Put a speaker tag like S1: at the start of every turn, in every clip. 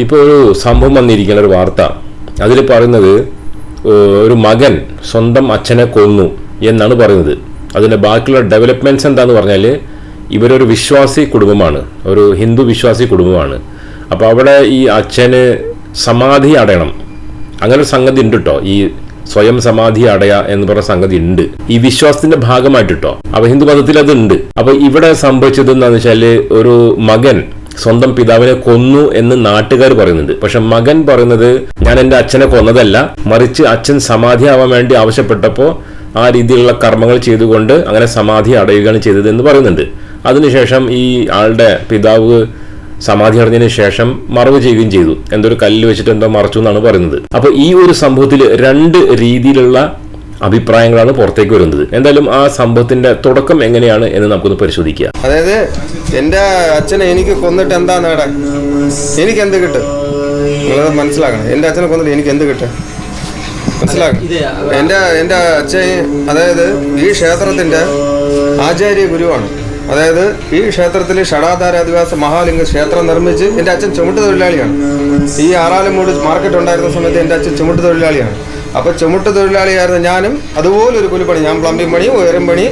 S1: ഇപ്പോൾ ഒരു സംഭവം വന്നിരിക്കുന്ന ഒരു വാർത്ത. അതിൽ പറയുന്നത് ഒരു മകൻ സ്വന്തം അച്ഛനെ കൊന്നു എന്നാണ് പറയുന്നത്. അതിന്റെ ബാക്കിയുള്ള ഡെവലപ്മെന്റ്സ് എന്താണെന്ന് പറഞ്ഞാൽ ഇവരൊരു വിശ്വാസി കുടുംബമാണ്. ഒരു ഹിന്ദു വിശ്വാസി കുടുംബമാണ്. അപ്പോൾ അവിടെ ഈ അച്ഛന് സമാധി അടയണം. അങ്ങനെ സംഗതി ഉണ്ട് കേട്ടോ ഈ സ്വയം സമാധി അടയ എന്ന് പറഞ്ഞ സംഗതി ഉണ്ട്. ഈ വിശ്വാസത്തിന്റെ ഭാഗമായിട്ട് കേട്ടോ അപ്പൊ ഹിന്ദു മതത്തിൽ അതുണ്ട് ഉണ്ട്. അപ്പൊ ഇവിടെ സംഭവിച്ചത് എന്താണെന്ന് വെച്ചാൽ ഒരു മകൻ സ്വന്തം പിതാവിനെ കൊന്നു എന്ന് നാട്ടുകാർ പറയുന്നുണ്ട്. പക്ഷെ മകൻ പറയുന്നത് ഞാൻ എന്റെ അച്ഛനെ കൊന്നതല്ല മറിച്ച് അച്ഛൻ സമാധിയാവാൻ വേണ്ടി ആവശ്യപ്പെട്ടപ്പോൾ ആ രീതിയിലുള്ള കർമ്മങ്ങൾ ചെയ്തുകൊണ്ട് അങ്ങനെ സമാധി അടയുകയാണ് ചെയ്തത് എന്ന് പറയുന്നുണ്ട്. അതിനുശേഷം ഈ ആളുടെ പിതാവ് സമാധി അടഞ്ഞതിന് ശേഷം മറവ് ചെയ്യുകയും ചെയ്തു. എന്തോ ഒരു കല്ല് വെച്ചിട്ട് എന്തോ മറച്ചു എന്നാണ് പറയുന്നത്. അപ്പോൾ ഈ ഒരു സംഭവത്തിൽ രണ്ട് രീതിയിലുള്ള അഭിപ്രായങ്ങളാണ് പുറത്തേക്ക് വരുന്നത്. എന്തായാലും ആ സംഭവത്തിന്റെ തുടക്കം എങ്ങനെയാണ് എന്ന് നമുക്കൊന്ന് പരിശോധിക്കുക.
S2: അതായത് എന്റെ അച്ഛനെ എനിക്ക് കൊന്നിട്ട് എന്താ നേടാൻ എനിക്ക് എന്ത് കിട്ടും? നിങ്ങളത് മനസ്സിലാക്കണം. എന്റെ അച്ഛനെ കൊന്നിട്ട് എനിക്ക് എന്ത് കിട്ടും? മനസ്സിലാക്കണം. എന്റെ എന്റെ അച്ഛൻ അതായത് ഈ ക്ഷേത്രത്തിന്റെ ആചാര്യ ഗുരുവാണ്. അതായത് ഈ ക്ഷേത്രത്തിൽ ഷടാധാര അധിവാസ മഹാലിംഗ ക്ഷേത്രം നിർമ്മിച്ച് എന്റെ അച്ഛൻ ചുമട്ട് തൊഴിലാളിയാണ് ഈ ആറാലുമൂട് മാർക്കറ്റ് ഉണ്ടായിരുന്ന സമയത്ത് എന്റെ അച്ഛൻ ചുമട്ട് തൊഴിലാളിയാണ് അപ്പോൾ ചുമട്ട് തൊഴിലാളിയായിരുന്ന ഞാനും അതുപോലെ ഒരു കൂലിപ്പണി ഞാൻ പ്ലംബിംഗ് പണി ഉയരം പണി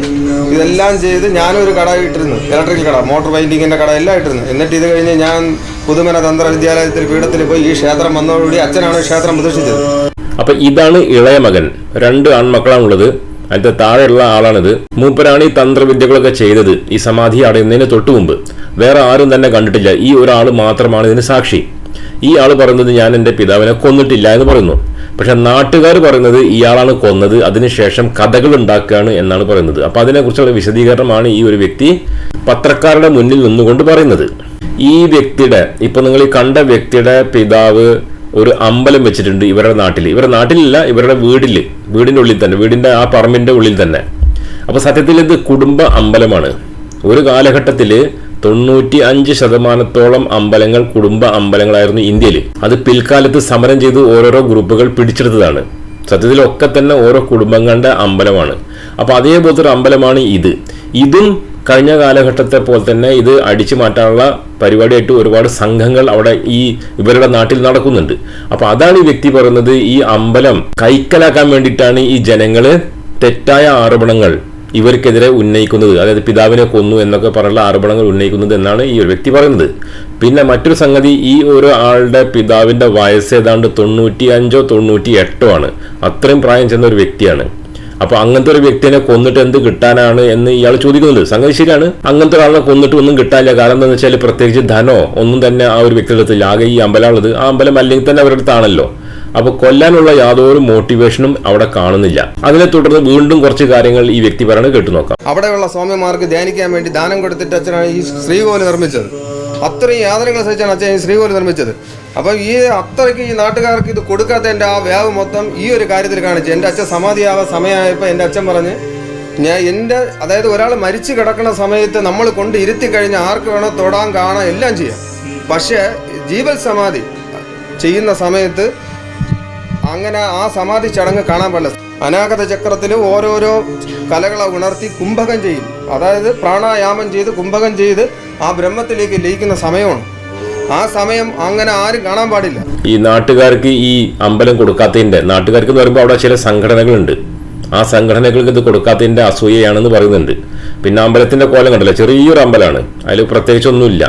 S2: ഇതെല്ലാം ചെയ്ത് ഞാനും ഒരു കട ഇട്ടിരുന്നു. ഇലക്ട്രിക്കൽ കട മോട്ടോർ വൈൻഡിങ്ങിന്റെ കട എല്ലാം ഇട്ടിരുന്നു. എന്നിട്ട് ഇത് കഴിഞ്ഞ് ഞാൻ പുതുമന തന്ത്ര വിദ്യാലയത്തിൽ പീഠത്തിൽ പോയി ഈ ക്ഷേത്രം വന്നതോടുകൂടി അച്ഛനാണ് ക്ഷേത്രം പ്രതിഷ്ഠിച്ചത്
S1: അപ്പൊ ഇതാണ് ഇളയ മകൻ രണ്ട് ആൺമക്കളാണുള്ളത്. അതിന്റെ താഴെയുള്ള ആളാണിത്. മൂപ്പരാണ് ഈ തന്ത്രവിദ്യകളൊക്കെ ചെയ്തത്. ഈ സമാധി അടയുന്നതിന് തൊട്ടു മുമ്പ്. വേറെ ആരും തന്നെ കണ്ടിട്ടില്ല. ഈ ഒരാൾ മാത്രമാണ് ഇതിന് സാക്ഷി. ഈ ആൾ പറയുന്നത് ഞാൻ എന്റെ പിതാവിനെ കൊന്നിട്ടില്ല എന്ന് പറയുന്നു. പക്ഷെ നാട്ടുകാർ പറയുന്നത് ഇയാളാണ് കൊന്നത്. അതിനുശേഷം കഥകൾ ഉണ്ടാക്കുകയാണ് എന്നാണ് പറയുന്നത്. അപ്പൊ അതിനെക്കുറിച്ചുള്ള വിശദീകരണമാണ് ഈ ഒരു വ്യക്തി പത്രക്കാരുടെ മുന്നിൽ നിന്നുകൊണ്ട് പറയുന്നത്. ഈ വ്യക്തിയുടെ ഇപ്പൊ നിങ്ങൾ ഈ കണ്ട വ്യക്തിയുടെ പിതാവ് ഒരു അമ്പലം വെച്ചിട്ടുണ്ട് ഇവരുടെ നാട്ടിൽ ഇവരുടെ നാട്ടിലില്ല ഇവരുടെ വീടിൽ. വീടിന്റെ ഉള്ളിൽ തന്നെ വീടിന്റെ ആ പറമ്പിന്റെ ഉള്ളിൽ തന്നെ. അപ്പോൾ സത്യത്തിൽ ഇത് കുടുംബ അമ്പലമാണ്. ഒരു കാലഘട്ടത്തിൽ തൊണ്ണൂറ്റി അഞ്ച് ശതമാനത്തോളം അമ്പലങ്ങൾ കുടുംബ അമ്പലങ്ങളായിരുന്നു ഇന്ത്യയിൽ അത് പിൽക്കാലത്ത് സമരം ചെയ്ത് ഓരോരോ ഗ്രൂപ്പുകൾ പിടിച്ചെടുത്തതാണ്. സത്യത്തിൽ ഒക്കെ തന്നെ ഓരോ കുടുംബങ്ങളുടെ അമ്പലമാണ്. അപ്പൊ അതേപോലത്തെ ഒരു അമ്പലമാണ് ഇത്. ഇതും കഴിഞ്ഞ കാലഘട്ടത്തെ പോലെ തന്നെ ഇത് അടിച്ചു മാറ്റാനുള്ള പരിപാടിയായിട്ട് ഒരുപാട് സംഘങ്ങൾ അവിടെ ഈ ഇവരുടെ നാട്ടിൽ നടക്കുന്നുണ്ട്. അപ്പൊ അതാണ് ഈ വ്യക്തി പറയുന്നത് ഈ അമ്പലം കൈക്കലാക്കാൻ വേണ്ടിയിട്ടാണ് ഈ ജനങ്ങൾ തെറ്റായ ആരോപണങ്ങൾ ഇവർക്കെതിരെ ഉന്നയിക്കുന്നത് അതായത് പിതാവിനെ കൊന്നു എന്നൊക്കെ പറഞ്ഞുള്ള ആരോപണങ്ങൾ ഉന്നയിക്കുന്നത് എന്നാണ് ഈ ഒരു വ്യക്തി പറയുന്നത്. പിന്നെ മറ്റൊരു സംഗതി ഈ ഒരു ആളുടെ പിതാവിന്റെ വയസ്സ് ഏതാണ്ട് തൊണ്ണൂറ്റി അഞ്ചോ തൊണ്ണൂറ്റി എട്ടോ ആണ്. അത്രയും പ്രായം ചെന്ന ഒരു വ്യക്തിയാണ്. അപ്പോൾ അങ്ങനത്തെ ഒരു വ്യക്തിനെ കൊന്നിട്ട് എന്ത് കിട്ടാനാണ് എന്ന് ഇയാൾ ചോദിക്കുന്നത് സംഗതി ശരിയാണ്. അങ്ങനത്തെ ഒരാളെ കൊന്നിട്ട് ഒന്നും കിട്ടാനില്ല. കാരണം എന്താണെന്ന് വെച്ചാൽ പ്രത്യേകിച്ച് ധനോ ഒന്നും തന്നെ ആ ഒരു വ്യക്തിയുടെ അടുത്തില്ല ആകെ ഈ അമ്പലമുള്ളത് ആ അമ്പലം അല്ലെങ്കിൽ തന്നെ അവരുടെ അടുത്താണല്ലോ. അപ്പൊ കൊല്ലാനുള്ള യാതൊരു മോട്ടിവേഷനും അവിടെ കാണുന്നില്ല. അതിനെ തുടർന്ന് വീണ്ടും കുറച്ച് കാര്യങ്ങൾ ഈ വ്യക്തി പറയണത് കേട്ടു നോക്കാം.
S2: അവിടെയുള്ള സ്വാമിമാർക്ക് ധ്യാനിക്കാൻ വേണ്ടി ദാനം കൊടുത്തിട്ട് അച്ഛനാണ് ഈ ശ്രീകോൽ നിർമ്മിച്ചത്. അത്രയും യാതനകൾ സഹിച്ചാണ് അച്ഛൻ ഈ ശ്രീകോൽ നിർമ്മിച്ചത്. അപ്പം ഈ അത്രയ്ക്ക് ഈ നാട്ടുകാർക്ക് ഇത് കൊടുക്കാത്തതിന്റെ ആ വ്യാവ് മൊത്തം ഈ ഒരു കാര്യത്തിൽ കാണിച്ചു എന്റെ അച്ഛൻ സമാധിയാവാൻ സമയമായപ്പോൾ എന്റെ അച്ഛൻ പറഞ്ഞ് ഞാൻ എന്റെ അതായത് ഒരാൾ മരിച്ചു കിടക്കുന്ന സമയത്ത് നമ്മൾ കൊണ്ട് ഇരുത്തി കഴിഞ്ഞാൽ ആർക്ക് വേണോ തൊടാൻ കാണാൻ എല്ലാം ചെയ്യാം. പക്ഷേ ജീവൽ സമാധി ചെയ്യുന്ന സമയത്ത് അങ്ങനെ ആ സമാധി ചടങ്ങ് കാണാൻ പറ്റില്ല അനാഗത ചക്രത്തിൽ ഓരോരോ കലകളെ ഉണർത്തി കുംഭകം ചെയ്യും. അതായത് പ്രാണായാമം ചെയ്ത് കുംഭകം ചെയ്ത് ആ ബ്രഹ്മത്തിലേക്ക് ലയിക്കുന്ന സമയമാണ്. ആ സമയം അങ്ങനെ ആരും കാണാൻ പാടില്ല.
S1: ഈ നാട്ടുകാർക്ക് ഈ അമ്പലം കൊടുക്കാത്തതിന്റെ നാട്ടുകാർക്ക് എന്ന് പറയുമ്പോൾ അവിടെ ചില സംഘടനകളുണ്ട്. ആ സംഘടനകൾക്ക് ഇത് കൊടുക്കാത്തതിന്റെ അസൂയയാണെന്ന് പറയുന്നുണ്ട്. പിന്നെ അമ്പലത്തിന്റെ കോലം കണ്ടല്ലോ? ചെറിയൊരു അമ്പലമാണ്. അതിൽ പ്രത്യേകിച്ചൊന്നുമില്ല.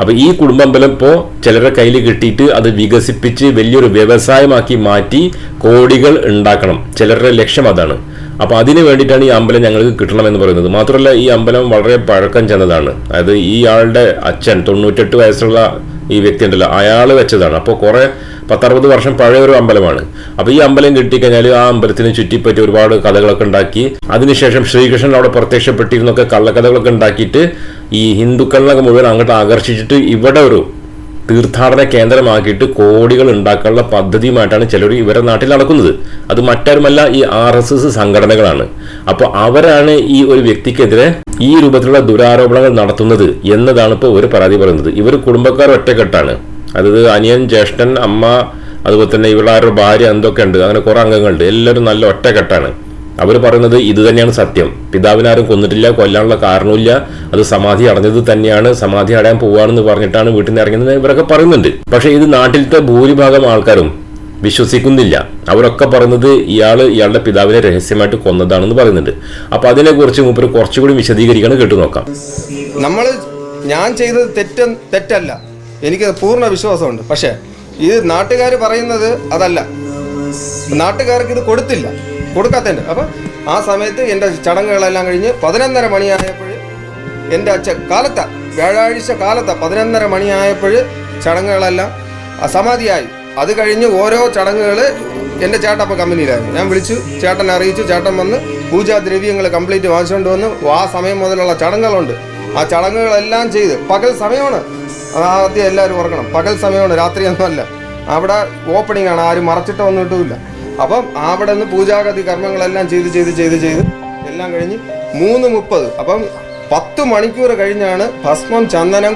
S1: അപ്പൊ ഈ കുടുംബമ്പലം ഇപ്പോൾ ചിലരുടെ കയ്യിൽ കിട്ടിയിട്ട് അത് വികസിപ്പിച്ച് വലിയൊരു വ്യവസായമാക്കി മാറ്റി കോടികൾ ഉണ്ടാക്കണം. ചിലരുടെ ലക്ഷ്യം അതാണ്. അപ്പൊ അതിന് വേണ്ടിയിട്ടാണ് ഈ അമ്പലം ഞങ്ങൾക്ക് കിട്ടണമെന്ന് പറയുന്നത്. മാത്രമല്ല ഈ അമ്പലം വളരെ പഴക്കം ചെന്നതാണ്. അതായത് ഈ ആളുടെ അച്ഛൻ തൊണ്ണൂറ്റെട്ട് വയസ്സുള്ള ഈ വ്യക്തി ഉണ്ടല്ലോ. അയാൾ വെച്ചതാണ്. അപ്പോൾ കുറെ പത്തറുപത് വർഷം പഴയ ഒരു അമ്പലമാണ്. അപ്പോൾ ഈ അമ്പലം കിട്ടിക്കഴിഞ്ഞാൽ ആ അമ്പലത്തിന് ചുറ്റിപ്പറ്റി ഒരുപാട് കഥകളൊക്കെ ഉണ്ടാക്കി അതിനുശേഷം ശ്രീകൃഷ്ണൻ അവിടെ പ്രത്യക്ഷപ്പെട്ടിരുന്നൊക്കെ കള്ളക്കഥകളൊക്കെ ഉണ്ടാക്കിയിട്ട് ഈ ഹിന്ദുക്കളിനൊക്കെ മുഴുവൻ അങ്ങോട്ട് ആകർഷിച്ചിട്ട് ഇവിടെ ഒരു തീർത്ഥാടന കേന്ദ്രമാക്കിയിട്ട് കോടികൾ ഉണ്ടാക്കാനുള്ള പദ്ധതിയുമായിട്ടാണ് ചിലർ ഇവരുടെ നാട്ടിൽ നടക്കുന്നത്. അത് മറ്റാരുമല്ല ഈ ആർ എസ് എസ് സംഘടനകളാണ്. അപ്പോൾ അവരാണ് ഈ ഒരു വ്യക്തിക്കെതിരെ ഈ രൂപത്തിലുള്ള ദുരാരോപണങ്ങൾ നടത്തുന്നത് എന്നതാണ് ഇപ്പോൾ ഒരു പരാതി പറയുന്നത്. ഇവർ കുടുംബക്കാർ ഒറ്റക്കെട്ടാണ്. അതായത് അനിയൻ ജ്യേഷ്ഠൻ അമ്മ അതുപോലെ തന്നെ ഇവരുടെ ഭാര്യ എന്തൊക്കെ ഉണ്ട് അങ്ങനെ കുറെ അംഗങ്ങളുണ്ട്. എല്ലാവരും നല്ല ഒറ്റക്കെട്ടാണ്. അവർ പറയുന്നത് ഇത് തന്നെയാണ് സത്യം. പിതാവിനാരും കൊന്നിട്ടില്ല കൊല്ലാനുള്ള കാരണമില്ല അത് സമാധി അടഞ്ഞത് തന്നെയാണ്. സമാധി അടയാൻ പോവാണെന്ന് പറഞ്ഞിട്ടാണ് വീട്ടിൽ നിന്ന് ഇറങ്ങുന്നത് ഇവരൊക്കെ പറയുന്നുണ്ട്. പക്ഷേ ഇത് നാട്ടിലത്തെ ഭൂരിഭാഗം ആൾക്കാരും വിശ്വസിക്കുന്നില്ല. അവരൊക്കെ പറയുന്നത് ഇയാൾ ഇയാളുടെ പിതാവിനെ രഹസ്യമായിട്ട് കൊന്നതാണെന്ന് പറയുന്നുണ്ട്. അപ്പൊ അതിനെക്കുറിച്ച് മൂപ്പർ കുറച്ചുകൂടി വിശദീകരിക്കണം കേട്ടു നോക്കാം.
S2: നമ്മൾ ഞാൻ ചെയ്തത് തെറ്റ തെറ്റല്ല. എനിക്ക് പൂർണ വിശ്വാസമുണ്ട്. പക്ഷേ ഇത് നാട്ടുകാർ പറയുന്നത് അതല്ല. നാട്ടുകാർക്ക് ഇത് കൊടുത്തില്ല. കൊടുക്കാത്തതിന്റെ അപ്പം ആ സമയത്ത് എന്റെ ചടങ്ങുകളെല്ലാം കഴിഞ്ഞ് പതിനൊന്നര മണിയായപ്പോൾ എന്റെ അച്ഛൻ കാലത്ത വ്യാഴാഴ്ച കാലത്ത പതിനൊന്നര മണിയായപ്പോൾ ചടങ്ങുകളെല്ലാം അസമാധിയായി. അത് കഴിഞ്ഞ് ഓരോ ചടങ്ങുകൾ എന്റെ ചേട്ടപ്പ കമ്പനിയിലായിരുന്നു. ഞാൻ വിളിച്ചു ചേട്ടനെ അറിയിച്ചു ചേട്ടൻ വന്ന് പൂജാദ്രവ്യങ്ങൾ കംപ്ലീറ്റ് വാങ്ങിച്ചുകൊണ്ട് വന്ന് ആ സമയം മുതലുള്ള ചടങ്ങുകളുണ്ട്. ആ ചടങ്ങുകളെല്ലാം ചെയ്ത് പകൽ സമയമാണ്. ആദ്യം എല്ലാവരും ഉറങ്ങണം. പകൽ സമയമാണ് രാത്രിയൊന്നുമല്ല. അവിടെ ഓപ്പണിംഗ് ആണ്. ആരും മറച്ചിട്ട് വന്നിട്ടുമില്ല. അപ്പം അവിടെ നിന്ന് പൂജാഗതി കർമ്മങ്ങളെല്ലാം ചെയ്ത് ചെയ്ത് ചെയ്ത് ചെയ്ത് എല്ലാം കഴിഞ്ഞ് മൂന്ന് മുപ്പത്. അപ്പം പത്ത് മണിക്കൂർ കഴിഞ്ഞാണ് ഭസ്മം ചന്ദനം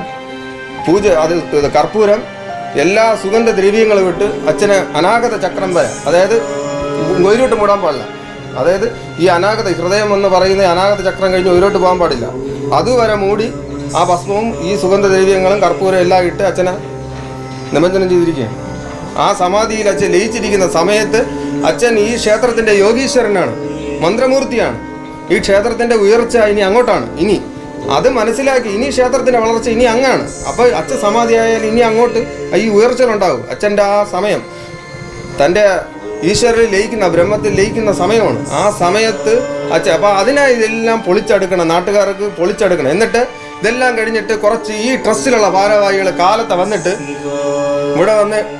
S2: പൂജ അത് കർപ്പൂരം എല്ലാ സുഗന്ധ ദ്രവ്യങ്ങളും വിട്ട് അച്ഛന് അനാഗത ചക്രം വരെ. അതായത് ഒയിലോട്ട് മൂടാൻ പാടില്ല. അതായത് ഈ അനാഗത ഹൃദയം എന്ന് പറയുന്ന അനാഗത ചക്രം കഴിഞ്ഞ് ഒയിലോട്ട് പോകാൻ പാടില്ല. അതുവരെ മൂടി ആ ഭസ്മവും ഈ സുഗന്ധ ദ്രവ്യങ്ങളും കർപ്പൂരം എല്ലാം ഇട്ട് അച്ഛനെ നിമജ്ജനം ചെയ്തിരിക്കുകയാണ്. ആ സമാധിയിൽ അച്ഛൻ ലയിച്ചിരിക്കുന്ന സമയത്ത് അച്ഛൻ ഈ ക്ഷേത്രത്തിന്റെ യോഗീശ്വരനാണ് മന്ത്രമൂർത്തിയാണ്. ഈ ക്ഷേത്രത്തിന്റെ ഉയർച്ച ഇനി അങ്ങോട്ടാണ് ഇനി. അത് മനസ്സിലാക്കി ഇനി ക്ഷേത്രത്തിന്റെ വളർച്ച ഇനി അങ്ങാണ്. അപ്പോൾ അച്ഛൻ സമാധിയായാൽ ഇനി അങ്ങോട്ട് ഈ ഉയർച്ചലുണ്ടാവും അച്ഛന്റെ ആ സമയം. തന്റെ ഈശ്വരനിൽ ലയിക്കുന്ന ബ്രഹ്മത്തിൽ ലയിക്കുന്ന സമയമാണ്. ആ സമയത്ത് അച്ഛൻ അപ്പോൾ അതിനായി ഇതെല്ലാം പൊളിച്ചെടുക്കണം നാട്ടുകാർക്ക് പൊളിച്ചെടുക്കണം. എന്നിട്ട് ഇതെല്ലാം കഴിഞ്ഞിട്ട് കുറച്ച് ഈ ട്രസ്റ്റിലുള്ള ഭാരവാഹികൾ കാലത്ത് വന്നിട്ട് ഇവിടെ വന്ന്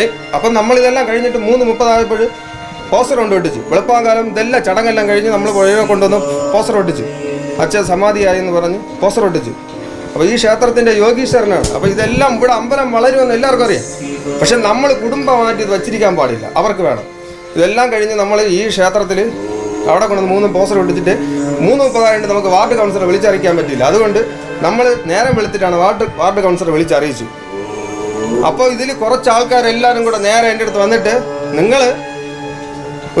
S2: ഏ അപ്പം നമ്മൾ ഇതെല്ലാം കഴിഞ്ഞിട്ട് മൂന്ന് മുപ്പതായപ്പോൾ പോസ്റ്റർ കൊണ്ട് ഒട്ടിച്ചു വെളുപ്പാങ്കാലം ഇതെല്ലാം ചടങ്ങെല്ലാം കഴിഞ്ഞ് നമ്മൾ പുഴയെ കൊണ്ടുവന്നു പോസ്റ്റർ ഒട്ടിച്ചു. അച്ഛൻ സമാധിയായി എന്ന് പറഞ്ഞ് പോസ്റ്റർ ഒട്ടിച്ചു. അപ്പോൾ ഈ ക്ഷേത്രത്തിന്റെ യോഗീശ്വരനാണ്. അപ്പോൾ ഇതെല്ലാം ഇവിടെ അമ്പലം വളരുമെന്ന് എല്ലാവർക്കും അറിയാം. പക്ഷെ നമ്മൾ കുടുംബമായിട്ട് വച്ചിരിക്കാൻ പാടില്ല. അവർക്ക് വേണം. ഇതെല്ലാം കഴിഞ്ഞ് നമ്മൾ ഈ ക്ഷേത്രത്തിൽ അവിടെ കൊണ്ട് മൂന്ന് പോസ്റ്റർ ഒട്ടിച്ചിട്ട് മൂന്ന് മുപ്പതായിട്ട് നമുക്ക് വാർഡ് കൗൺസിലർ വിളിച്ചറിയിക്കാൻ പറ്റില്ല അതുകൊണ്ട് നമ്മൾ നേരം വെളുത്തിട്ടാണ് വാർഡ് വാർഡ് കൗൺസിലർ വിളിച്ചറിയിച്ചു. അപ്പോൾ ഇതിൽ കുറച്ച് ആൾക്കാരെല്ലാവരും കൂടെ നേരെ എന്റെ അടുത്ത് വന്നിട്ട് നിങ്ങൾ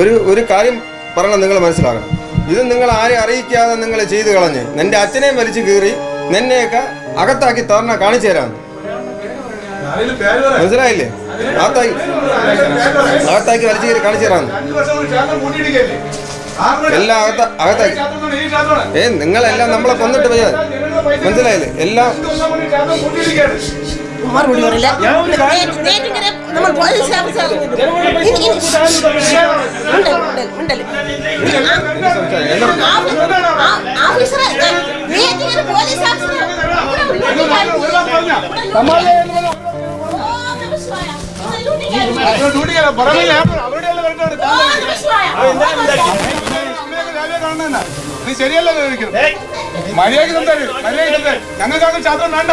S2: ഒരു ഒരു കാര്യം പറയണം നിങ്ങൾ മനസ്സിലാക്കണം. ഇത് നിങ്ങൾ ആരെ അറിയിക്കാതെ നിങ്ങൾ ചെയ്തു കളഞ്ഞ് നിന്റെ അച്ഛനെയും വലിച്ചു കീറി നിന്നെയൊക്കെ അകത്താക്കി തോർണ കാണിച്ചു തരാമെന്ന് മനസ്സിലായില്ലേ? അകത്താക്കി അകത്താക്കി വലിച്ചു കീറി കാണിച്ചു തരാമെന്ന് എല്ലാം അകത്ത അകത്താക്കി. ഏ നിങ്ങളെല്ലാം നമ്മളെ കൊന്നിട്ട് പോയാൽ മനസ്സിലായില്ലേ? എല്ലാം
S3: മറുപടി പറയില്ല നേരിട്ടിങ്ങനെ നമ്മൾ പോലീസ് ഓഫീസറെ, ഓഫീസറെ നമസ്കാരം.
S4: നീ ശരിയല്ല മര്യാദയ്ക്ക് സംസാരിക്കും. മര്യാദയ്ക്ക് സംസാരിക്കും. ഞങ്ങൾക്ക് ശാസ്ത്രം വേണ്ട.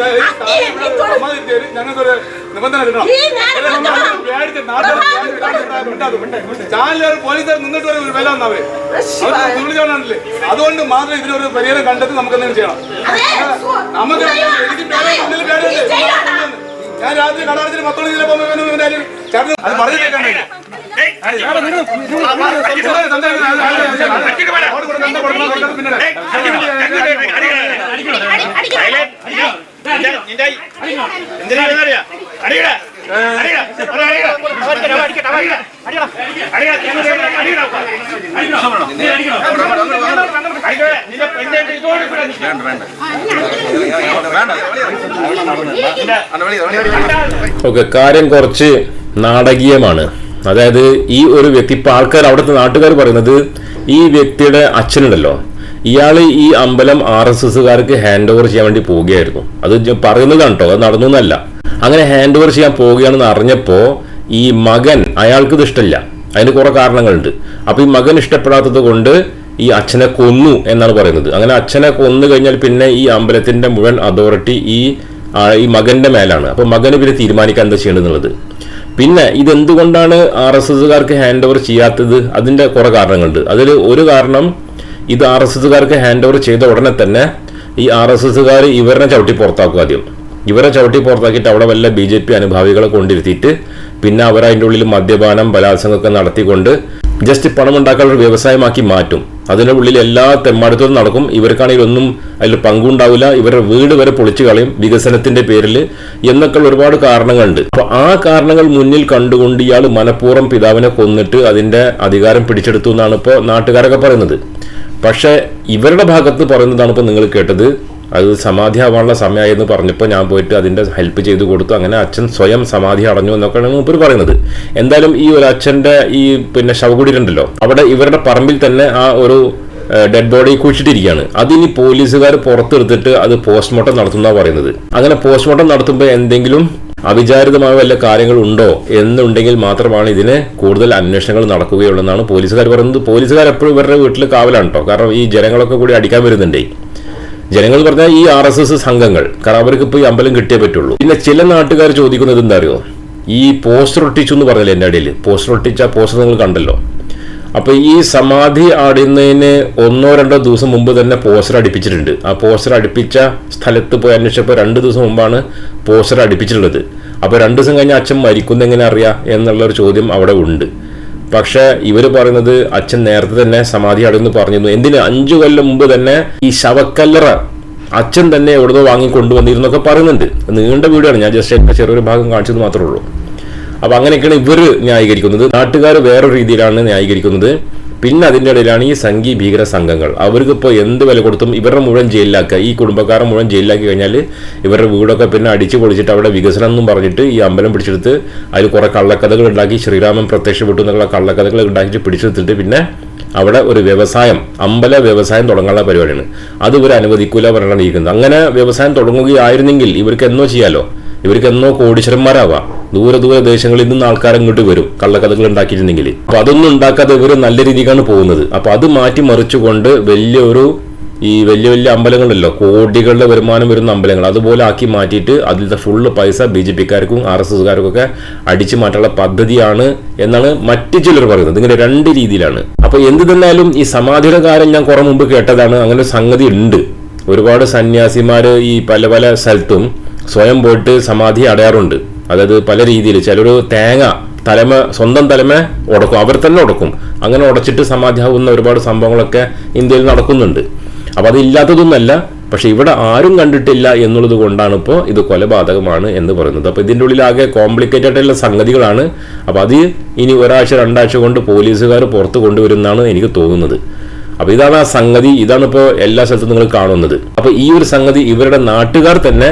S4: സമ്മതിച്ചേര് ഞങ്ങൾക്കൊരു നിബന്ധന ഇടണം
S3: ഈ നേരം കൊണ്ടുപോകണം.
S4: പേടിച്ച് നാട്ടുകാർ ചാനലുകാർ പോലീസുകാർ നിന്നിട്ട് വരെ ഒരു വില വന്നവരെ അവർ തുള്ളിച്ചോണ്ടല്ലേ അതുകൊണ്ട് മാത്രം ഇതിനൊരു പരിഹാരം കണ്ടെത്തി നമുക്ക് എന്തെങ്കിലും ചെയ്യണം നമുക്ക് എനിക്ക് ഞാൻ രാത്രി കടാടത്തിന് പത്തോളം ജില്ല പോകുമ്പോൾ ചേർന്ന് അത് പറഞ്ഞു കേൾക്കാൻ വേണ്ടി
S1: ഓക്കെ കാര്യം കുറച്ച് നാടകീയമാണ്. അതായത് ഈ ഒരു വ്യക്തി ഇപ്പൊ ആൾക്കാർ അവിടുത്തെ നാട്ടുകാർ പറയുന്നത് ഈ വ്യക്തിയുടെ അച്ഛനുണ്ടല്ലോ. ഇയാൾ ഈ അമ്പലം ആർ എസ് എസ്സുകാർക്ക് ഹാൻഡ് ഓവർ ചെയ്യാൻ വേണ്ടി പോവുകയായിരുന്നു അത് പറയുന്നത് കേട്ടോ അത് നടന്നു എന്നല്ല. അങ്ങനെ ഹാൻഡ് ഓവർ ചെയ്യാൻ പോവുകയാണെന്ന് അറിഞ്ഞപ്പോൾ ഈ മകൻ അയാൾക്ക് ഇത് ഇഷ്ടമില്ല അതിന് കുറേ കാരണങ്ങളുണ്ട്. അപ്പോൾ ഈ മകൻ ഇഷ്ടപ്പെടാത്തത് കൊണ്ട് ഈ അച്ഛനെ കൊന്നു എന്നാണ് പറയുന്നത്. അങ്ങനെ അച്ഛനെ കൊന്നു കഴിഞ്ഞാൽ പിന്നെ ഈ അമ്പലത്തിന്റെ മുഴുവൻ അതോറിറ്റി ഈ ഈ മകന്റെ മേലാണ്. അപ്പോൾ മകന് പിന്നെ തീരുമാനിക്കാൻ എന്താ ചെയ്യേണ്ടതെന്നുള്ളത്. പിന്നെ ഇതെന്തുകൊണ്ടാണ് ആർ എസ് എസ്സുകാർക്ക് ഹാൻഡ് ഓവർ ചെയ്യാത്തത്? അതിന്റെ കുറേ കാരണങ്ങളുണ്ട്. അതിൽ ഒരു കാരണം ഇത് ആർ എസ് എസ്സുകാർക്ക് ഹാൻഡ് ഓവർ ചെയ്ത ഉടനെ തന്നെ ഈ ആർ എസ് എസ്സുകാർ ഇവരെ ചവിട്ടി പുറത്താക്കും ആദ്യം. ഇവരെ ചവിട്ടി പുറത്താക്കിയിട്ട് അവിടെ വല്ല ബി ജെ പി അനുഭാവികളെ കൊണ്ടിരുത്തിയിട്ട് പിന്നെ അവർ അതിന്റെ ഉള്ളിൽ മദ്യപാനം ബലാത്സംഗമൊക്കെ നടത്തിക്കൊണ്ട് ജസ്റ്റ് പണം ഉണ്ടാക്കാൻ ഒരു വ്യവസായമാക്കി മാറ്റും. അതിന്റെ ഉള്ളിൽ എല്ലാ തെമ്മാടുത്തതും നടക്കും. ഇവർക്കാണെങ്കിൽ ഒന്നും അതിൽ പങ്കുണ്ടാവില്ല. ഇവരുടെ വീട് വരെ പൊളിച്ചു കളയും വികസനത്തിന്റെ പേരിൽ എന്നൊക്കെ ഒരുപാട് കാരണങ്ങളുണ്ട്. അപ്പൊ ആ കാരണങ്ങൾ മുന്നിൽ കണ്ടുകൊണ്ട് ഇയാൾ മനഃപൂർവം പിതാവിനെ കൊന്നിട്ട് അതിന്റെ അധികാരം പിടിച്ചെടുത്തു എന്നാണ് ഇപ്പോൾ നാട്ടുകാരൊക്കെ പറയുന്നത്. പക്ഷേ ഇവരുടെ ഭാഗത്ത് പറയുന്നതാണ് ഇപ്പോൾ നിങ്ങൾ കേട്ടത്. അത് സമാധി ആവാനുള്ള സമയമായെന്ന് പറഞ്ഞപ്പോൾ ഞാൻ പോയിട്ട് അതിന്റെ ഹെൽപ്പ് ചെയ്തു കൊടുത്തു. അങ്ങനെ അച്ഛൻ സ്വയം സമാധി അടഞ്ഞു എന്നൊക്കെയാണ് മൂപ്പർ പറയുന്നത്. എന്തായാലും ഈ ഒരു അച്ഛന്റെ ഈ പിന്നെ ശവകുടീരുണ്ടല്ലോ അവിടെ ഇവരുടെ പറമ്പിൽ തന്നെ ആ ഒരു ഡെഡ് ബോഡി കുഴിച്ചിട്ടിരിക്കുകയാണ്. അതിനി പോലീസുകാർ പുറത്തെടുത്തിട്ട് അത് പോസ്റ്റ്മോർട്ടം നടത്തുന്ന പറയുന്നത്. അങ്ങനെ പോസ്റ്റ്മോർട്ടം നടത്തുമ്പോൾ എന്തെങ്കിലും അവിചാരിതമായ വല്ല കാര്യങ്ങൾ ഉണ്ടോ എന്നുണ്ടെങ്കിൽ മാത്രമാണ് ഇതിന് കൂടുതൽ അന്വേഷണങ്ങൾ നടക്കുകയുള്ളൂ എന്നാണ് പോലീസുകാർ പറയുന്നത്. പോലീസുകാർ എപ്പോഴും ഇവരുടെ വീട്ടിൽ കാവലാണ് കേട്ടോ കാരണം ഈ ജനങ്ങളൊക്കെ കൂടി അടിക്കാൻ വരുന്നുണ്ടേ. ജനങ്ങൾ പറഞ്ഞാൽ ഈ ആർ എസ് എസ് സംഘങ്ങൾ കാരണം അവർക്ക് ഇപ്പോൾ ഈ അമ്പലം കിട്ടിയേ പറ്റുള്ളൂ. പിന്നെ ചില നാട്ടുകാർ ചോദിക്കുന്നത് എന്താ അറിയോ? ഈ പോസ്റ്റർ ഒട്ടിച്ചു എന്ന് പറഞ്ഞില്ലേ എന്റെ ഇടയിൽ പോസ്റ്റർ ഒട്ടിച്ച പോസ്റ്റർ നിങ്ങൾ കണ്ടല്ലോ. അപ്പൊ ഈ സമാധി ആടുന്നതിന് ഒന്നോ രണ്ടോ ദിവസം മുമ്പ് തന്നെ പോസ്റ്റർ അടിപ്പിച്ചിട്ടുണ്ട്. ആ പോസ്റ്റർ അടുപ്പിച്ച സ്ഥലത്ത് പോയി അന്വേഷിച്ചപ്പോൾ രണ്ട് ദിവസം മുമ്പാണ് പോസ്റ്റർ അടുപ്പിച്ചിട്ടുള്ളത്. അപ്പൊ രണ്ട് ദിവസം കഴിഞ്ഞ് അച്ഛൻ മരിക്കുന്ന എങ്ങനെ അറിയാം എന്നുള്ളൊരു ചോദ്യം അവിടെ ഉണ്ട്. പക്ഷെ ഇവർ പറയുന്നത് അച്ഛൻ നേരത്തെ തന്നെ സമാധി അടുന്ന് പറഞ്ഞിരുന്നു. എന്തിന്? അഞ്ചു കൊല്ലം മുമ്പ് തന്നെ ഈ ശവക്കല്ലറ അച്ഛൻ തന്നെ എവിടുന്നോ വാങ്ങി കൊണ്ടുവന്നിരുന്നൊക്കെ പറയുന്നുണ്ട്. നീണ്ട ആണ്. ഞാൻ ജസ്റ്റ് എന്റെ ചെറിയൊരു ഭാഗം കാണിച്ചത് മാത്രമേ ഉള്ളൂ. അപ്പൊ അങ്ങനെയൊക്കെയാണ് ഇവർ ന്യായീകരിക്കുന്നത്. നാട്ടുകാർ വേറൊരു രീതിയിലാണ് ന്യായീകരിക്കുന്നത്. പിന്നെ അതിന്റെ ഇടയിലാണ് ഈ സംഘി ഭീകര സംഘങ്ങൾ. അവർക്ക് ഇപ്പോൾ എന്ത് വില കൊടുത്തും ഇവരുടെ മുഴുവൻ ജയിലിലാക്കുക. ഈ കുടുംബക്കാരെ മുഴുവൻ ജയിലിലാക്കി കഴിഞ്ഞാൽ ഇവരുടെ വീടൊക്കെ പിന്നെ അടിച്ചു പൊളിച്ചിട്ട് അവിടെ വികസനം എന്നും പറഞ്ഞിട്ട് ഈ അമ്പലം പിടിച്ചെടുത്ത് അതിൽ കുറേ കള്ളക്കഥകൾ ഉണ്ടാക്കി ശ്രീരാമൻ പ്രത്യക്ഷപ്പെട്ടു എന്നുള്ള കള്ളക്കഥകൾ ഉണ്ടാക്കിയിട്ട് പിടിച്ചെടുത്തിട്ട് പിന്നെ അവിടെ ഒരു വ്യവസായം അമ്പല വ്യവസായം തുടങ്ങാനുള്ള പരിപാടിയാണ്. അത് ഇവർ അനുവദിക്കൂല പറഞ്ഞാണ് ഇരിക്കുന്നത്. അങ്ങനെ വ്യവസായം തുടങ്ങുകയായിരുന്നെങ്കിൽ ഇവർക്ക് എന്നോ ചെയ്യാലോ. ഇവർക്ക് എന്നോ കോടീശ്വരന്മാരാവാം. ദൂരെ ദൂരെ ദേശങ്ങളിൽ നിന്ന് ആൾക്കാർ ഇങ്ങോട്ട് വരും കള്ളക്കഥകൾ ഉണ്ടാക്കിയിട്ടുണ്ടെങ്കിൽ. അപ്പൊ അതൊന്നും ഉണ്ടാക്കാതെ ഇവർ നല്ല രീതിക്കാണ് പോകുന്നത്. അപ്പൊ അത് മാറ്റി മറിച്ചുകൊണ്ട് വലിയൊരു ഈ വലിയ വലിയ അമ്പലങ്ങളുണ്ടല്ലോ കോടികളുടെ വരുമാനം വരുന്ന അമ്പലങ്ങൾ. അതുപോലെ ആക്കി മാറ്റിയിട്ട് അതിലത്തെ ഫുള്ള് പൈസ ബി ജെ പിക്കാർക്കും ആർ എസ് എസ്കാർക്കും ഒക്കെ അടിച്ചു മാറ്റാനുള്ള പദ്ധതിയാണ് എന്നാണ് മറ്റു ചിലർ പറയുന്നത്. ഇങ്ങനെ രണ്ട് രീതിയിലാണ്. അപ്പൊ എന്ത് തന്നാലും ഈ സമാധിയുടെ കാര്യം ഞാൻ കുറെ മുമ്പ് കേട്ടതാണ്. അങ്ങനെ ഒരു സംഗതി ഉണ്ട്. ഒരുപാട് സന്യാസിമാര് ഈ പല പല സ്ഥലത്തും സ്വയം പോയിട്ട് സമാധി അടയാറുണ്ട്. അതായത് പല രീതിയിൽ ചിലർ തേങ്ങ തലമ സ്വന്തം തലമ ഉടക്കും അവർ തന്നെ ഉടക്കും. അങ്ങനെ ഉടച്ചിട്ട് സമാധിയാവുന്ന ഒരുപാട് സംഭവങ്ങളൊക്കെ ഇന്ത്യയിൽ നടക്കുന്നുണ്ട്. അപ്പൊ അതില്ലാത്തതൊന്നല്ല പക്ഷെ ഇവിടെ ആരും കണ്ടിട്ടില്ല എന്നുള്ളത് കൊണ്ടാണ് ഇപ്പോൾ ഇത് കൊലപാതകമാണ് എന്ന് പറയുന്നത്. അപ്പോൾ ഇതിന്റെ ഉള്ളിൽ ആകെ കോംപ്ലിക്കേറ്റഡ് ആയിട്ടുള്ള സംഗതികളാണ്. അപ്പോൾ അത് ഇനി ഒരാഴ്ച രണ്ടാഴ്ച കൊണ്ട് പോലീസുകാർ പുറത്ത് കൊണ്ടുവരുമെന്നാണ് എനിക്ക് തോന്നുന്നത്. അപ്പോൾ ഇതാണ് ആ സംഗതി. ഇതാണ് ഇപ്പോൾ എല്ലാ സ്ഥലത്തും നിങ്ങൾ കാണുന്നത്. അപ്പോൾ ഈ ഒരു സംഗതി ഇവരുടെ നാട്ടുകാർ തന്നെ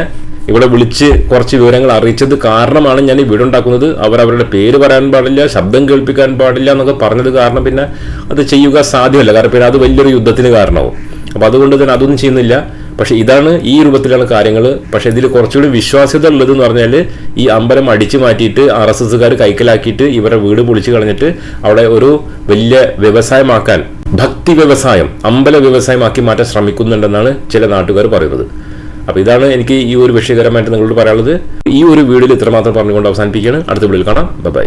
S1: ഇവിടെ വിളിച്ച് കുറച്ച് വിവരങ്ങൾ അറിയിച്ചത് കാരണമാണ് ഞാൻ ഈ വീട് ഉണ്ടാക്കുന്നത് അവർ അവരുടെ പേര് പറയാൻ പാടില്ല ശബ്ദം കേൾപ്പിക്കാൻ പാടില്ല എന്നൊക്കെ പറഞ്ഞത് കാരണം പിന്നെ അത് ചെയ്യുക സാധ്യമല്ല. കാരണം പിന്നെ അത് വലിയൊരു യുദ്ധത്തിന് കാരണമാവും. അപ്പോൾ അതുകൊണ്ട് തന്നെ അതൊന്നും ചെയ്യുന്നില്ല. പക്ഷെ ഇതാണ് ഈ രൂപത്തിലാണ് കാര്യങ്ങൾ. പക്ഷെ ഇതിൽ കുറച്ചുകൂടി വിശ്വാസ്യത ഉള്ളത് എന്ന് പറഞ്ഞാൽ ഈ അമ്പലം അടിച്ചു മാറ്റിയിട്ട് ആർ എസ് എസ്സുകാർ കൈക്കലാക്കിയിട്ട് ഇവരുടെ വീട് പൊളിച്ചു കളഞ്ഞിട്ട് അവിടെ ഒരു വലിയ വ്യവസായമാക്കാൻ ഭക്തി വ്യവസായം അമ്പല വ്യവസായമാക്കി മാറ്റാൻ ശ്രമിക്കുന്നുണ്ടെന്നാണ് ചില നാട്ടുകാർ പറയുന്നത്. അപ്പൊ ഇതാണ് എനിക്ക് ഈ ഒരു വിഷയകരമായിട്ട് നിങ്ങളോട് പറയാനുള്ളത്. ഈ ഒരു വീഡിയോയിൽ ഇത്രമാത്രം പറഞ്ഞുകൊണ്ട് അവസാനിപ്പിക്കുകയാണ്. അടുത്ത വീഡിയോയിൽ കാണാം. ബൈ